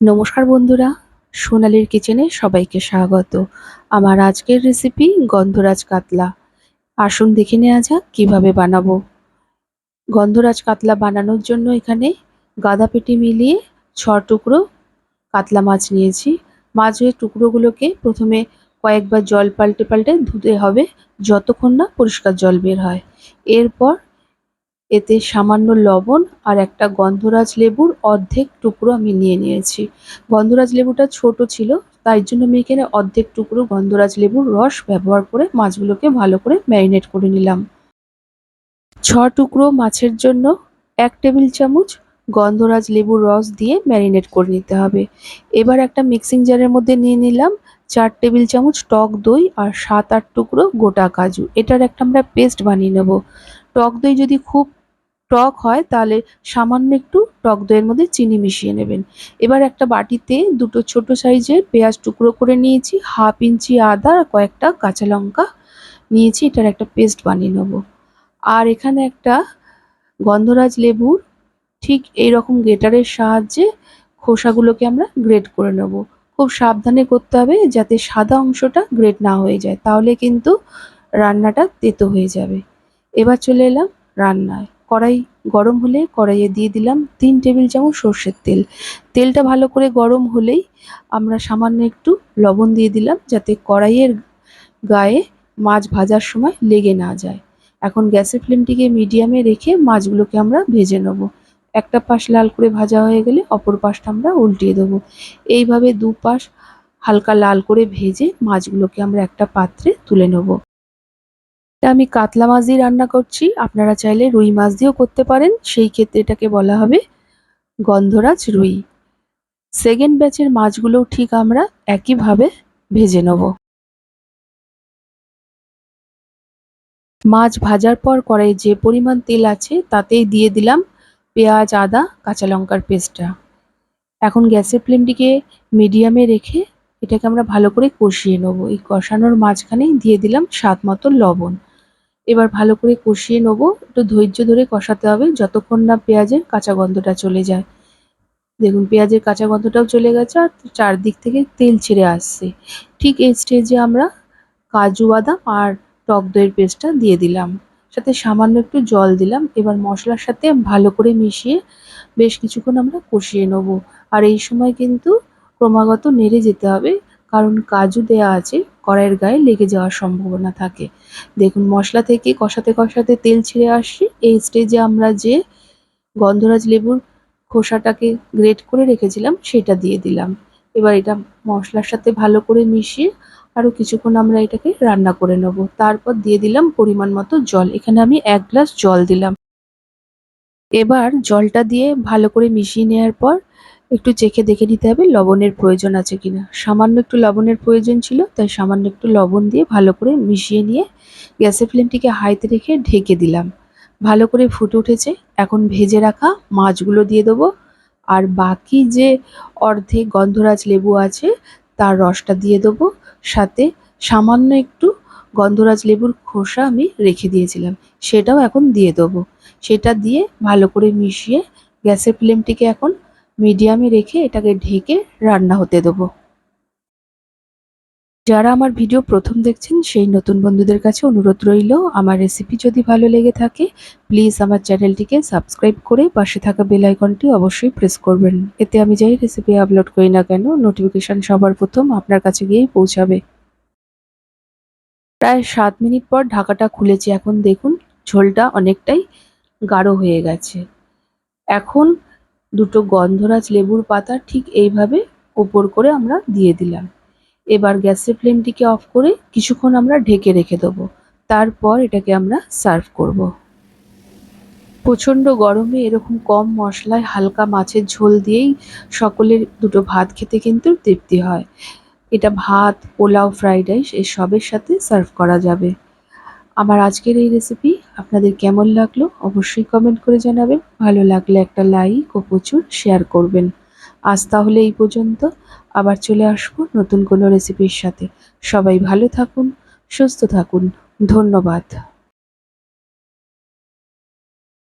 নমস্কার বন্ধুরা, সোনালির কিচেনে সবাইকে স্বাগত। আমার আজকের রেসিপি গন্ধরাজ কাতলা। আসুন দেখে নেওয়া যাক কীভাবে বানাবো। গন্ধরাজ কাতলা বানানোর জন্য এখানে গাদা পেটি মিলিয়ে ছ টুকরো কাতলা মাছ নিয়েছি। মাছের টুকরোগুলোকে প্রথমে কয়েকবার জল পাল্টে পাল্টে ধুতে হবে, যতক্ষণ না পরিষ্কার জল বের হয়। এরপর এতে সামান্য লবণ আর একটা গন্ধরাজ লেবুর অর্ধেক টুকরো আমি নিয়ে নিয়েছি। গন্ধরাজ লেবুটা ছোট ছিল, তাই জন্য আমি এখানে অর্ধেক টুকরো গন্ধরাজ লেবুর রস ব্যবহার করে মাছগুলোকে ভালো করে ম্যারিনেট করে নিলাম। ছ টুকরো মাছের জন্য এক টেবিল চামচ গন্ধরাজ লেবুর রস দিয়ে ম্যারিনেট করে নিতে হবে। এবার একটা মিক্সিং জারের মধ্যে নিয়ে নিলাম চার টেবিল চামচ টক দই আর সাত আট টুকরো গোটা কাজু। এটার একটা আমরা পেস্ট বানিয়ে নেব। টক দই যদি খুব টক হয়, তাহলে সামান্য একটু টক দইয়ের মধ্যে চিনি মিশিয়ে নেবেন। এবার একটা বাটিতে দুটো ছোট সাইজের পেঁয়াজ টুকরো করে নিয়েছি, হাফ ইঞ্চি আদা আর কয়েকটা কাঁচা লঙ্কা নিয়েছি, এটার একটা পেস্ট বানিয়ে নেব। আর এখানে একটা গন্ধরাজ লেবুর ঠিক এই রকম গ্রেটারের সাহায্যে খোসাগুলোকে আমরা গ্রেট করে নেব। খুব সাবধানে করতে হবে যাতে সাদা অংশটা গ্রেট না হয়ে যায়, তাহলে কিন্তু রান্নাটা তেতো হয়ে যাবে। এবার চলে এলাম রান্নায়। কড়াই গরম হলে কড়াইয়ে দিয়ে দিলাম তিন টেবিল চামচ সর্ষের তেল। তেলটা ভালো করে গরম হলেই আমরা সামান্য একটু লবণ দিয়ে দিলাম যাতে কড়াইয়ের গায়ে মাছ ভাজার সময় লেগে না যায়। এখন গ্যাসের ফ্লেমটিকে মিডিয়ামে রেখে মাছগুলোকে আমরা ভেজে নেব। একটা পাশ লাল করে ভাজা হয়ে গেলে অপর পাশটা আমরা উল্টিয়ে দেবো। এইভাবে দু পাশ হালকা লাল করে ভেজে মাছগুলোকে আমরা একটা পাত্রে তুলে নেব। এটা আমি কাতলা মাছ দিয়ে রান্না করছি। আপনারা চাইলে রুই মাছ দিয়েও করতে পারেন। সেই ক্ষেত্রে এটাকে বলা হবে গন্ধরাজ রুই। সেকেন্ড ব্যাচের মাছগুলোও ঠিক আমরা একইভাবে ভেজে নেব। মাছ ভাজার পর কড়াইয়ে যে পরিমাণ তেল আছে তাতেই দিয়ে দিলাম পেঁয়াজ, আদা, কাঁচা লঙ্কার পেস্টটা। এখন গ্যাসের ফ্লেমটিকে মিডিয়ামে রেখে এটাকে আমরা ভালো করে কষিয়ে নেব। এই কষানোর মাঝখানেই দিয়ে দিলাম স্বাদ মতো লবণ। এবার ভালো করে কষিয়ে নেব। একটু ধৈর্য ধরে কষাতে হবে, যতক্ষণ না পেঁয়াজের কাঁচা গন্ধটা চলে যায়। দেখুন, পেঁয়াজের কাঁচা গন্ধটাও চলে গেছে আর চারদিক থেকে তেল ছেড়ে আসছে। ঠিক এই স্টেজে আমরা কাজু বাদাম আর টক দইয়ের পেস্টটা দিয়ে দিলাম। সাথে সামান্য একটু জল দিলাম। এবার মশলার সাথে ভালো করে মিশিয়ে বেশ কিছুক্ষণ আমরা কষিয়ে নেব। আর এই সময় কিন্তু ক্রমাগত নেড়ে যেতে হবে। কারণ কাজু দেয়া আছে, কড়াইয়ের গায়ে লেগে যাওয়ার সম্ভাবনা থাকে। দেখুন, মশলা থেকে কষাতে কষাতে তেল ছিঁড়ে আসছে। এই স্টেজে আমরা যে গন্ধরাজ লেবুর খোসাটাকে গ্রেট করে রেখেছিলাম, সেটা দিয়ে দিলাম। এবার এটা মশলার সাথে ভালো করে মিশিয়ে আরও কিছুক্ষণ আমরা এটাকে রান্না করে নেব। তারপর দিয়ে দিলাম পরিমাণ মতো জল। এখানে আমি এক গ্লাস জল দিলাম। এবার জলটা দিয়ে ভালো করে মিশিয়ে নেওয়ার পর একটু চেখে দেখে নিতে হবে, লবণের প্রয়োজন আছে কিনা। সামান্য একটু লবণের প্রয়োজন ছিল, তাই সামান্য একটু লবণ দিয়ে ভালো করে মিশিয়ে নিয়ে গ্যাসের ফ্লেমটিকে হাইতে রেখে ঢেকে দিলাম। ভালো করে ফুটে উঠেছে। এখন ভেজে রাখা মাছগুলো দিয়ে দেবো। আর বাকি যে অর্ধেক গন্ধরাজ লেবু আছে, তার রসটা দিয়ে দেবো। সাথে সামান্য একটু গন্ধরাজ লেবুর খোসা আমি রেখে দিয়েছিলাম, সেটাও এখন দিয়ে দেবো। সেটা দিয়ে ভালো করে মিশিয়ে গ্যাসের ফ্লেমটিকে এখন মিডিয়ামে রেখে এটাকে ঢেকে রান্না হতে দেবো। যারা আমার ভিডিও প্রথম দেখছেন, সেই নতুন বন্ধুদের কাছে অনুরোধ রইল, আমার রেসিপি যদি ভালো লেগে থাকে প্লিজ আমার চ্যানেলটিকে সাবস্ক্রাইব করে পাশে থাকা বেল আইকনটি অবশ্যই প্রেস করবেন। এতে আমি যাই রেসিপি আপলোড করি না কেন নোটিফিকেশান সবার প্রথম আপনার কাছে গিয়েই পৌঁছাবে। প্রায় সাত মিনিট পর ঢাকাটা খুলেছি। এখন দেখুন, ঝোলটা অনেকটাই গাঢ় হয়ে গেছে। এখন দুটো গন্ধরাজ লেবুর পাতা ঠিক এইভাবে ওপর করে আমরা দিয়ে দিলাম। এবার গ্যাসের ফ্লেমটিকে অফ করে কিছুক্ষণ আমরা ঢেকে রেখে দেবো। তারপর এটাকে আমরা সার্ভ করব। প্রচণ্ড গরমে এরকম কম মশলায় হালকা মাছের ঝোল দিয়েই সকলের দুটো ভাত খেতে কিন্তু তৃপ্তি হয়। এটা ভাত, পোলাও, ফ্রাইড রাইস এসবের সাথে সার্ভ করা যাবে। আমার আজকের এই রেসিপি আপনাদের কেমন লাগল অবশ্যই কমেন্ট করে জানাবেন। ভালো লাগলে একটা লাইক ও প্রচুর শেয়ার করবেন। আজ তাহলে এই পর্যন্ত। আবার চলে আসব নতুন কোনো রেসিপির সাথে। সবাই ভালো থাকুন, সুস্থ থাকুন। ধন্যবাদ।